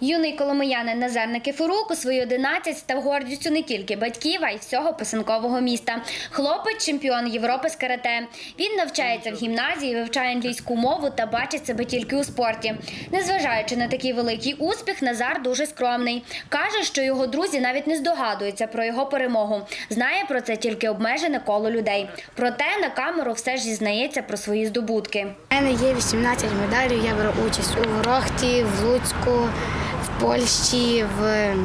Юний коломиянин Назар Никифорук у свої 11 став гордістю не тільки батьків, а й всього писанкового міста. Хлопець чемпіон Європи з карате. Він навчається в гімназії, вивчає англійську мову та бачить себе тільки у спорті. Незважаючи на такий великий успіх, Назар дуже скромний. Каже, що його друзі навіть не здогадуються про його перемогу. Знає про це тільки обмежене коло людей. Проте на камеру все ж зізнається про свої здобутки. У мене є 18 медалей. Я беру участь у Ворохті, в Луцьку, Польщі, в, е,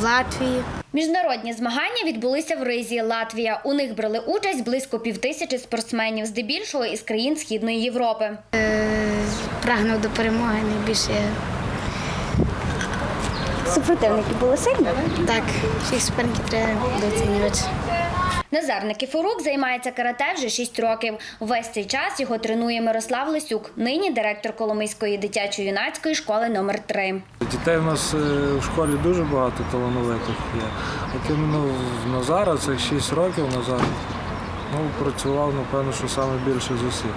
в Латвії. Міжнародні змагання відбулися в Ризі, Латвія. У них брали участь близько півтисячі спортсменів, здебільшого із країн Східної Європи. Е, Прагнув до перемоги найбільше. Супротивники були сильні. Так, всіх суперників треба дооцінювати. Назар Никифорук займається карате вже 6 років. Весь цей час його тренує Мирослав Лисюк, нині директор Коломийської дитячо-юнацької школи номер 3 Дітей в нас е, в школі дуже багато талановитих є. От іменно в Назара цих 6 років Назар ну, працював, напевно, що саме більше з усіх.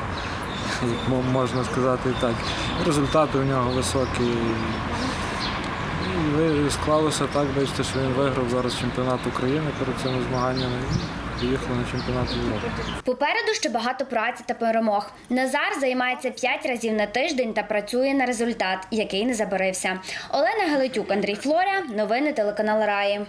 Мо- можна сказати і так. Результати у нього високі. Склалося так, бачите, що він виграв зараз чемпіонат України перед цими змаганнями і поїхав на чемпіонат Європи. Попереду ще багато праці та перемог. Назар займається 5 разів на тиждень та працює на результат, який не забарився. Олена Галитюк, Андрій Флоря. Новини телеканал Раї.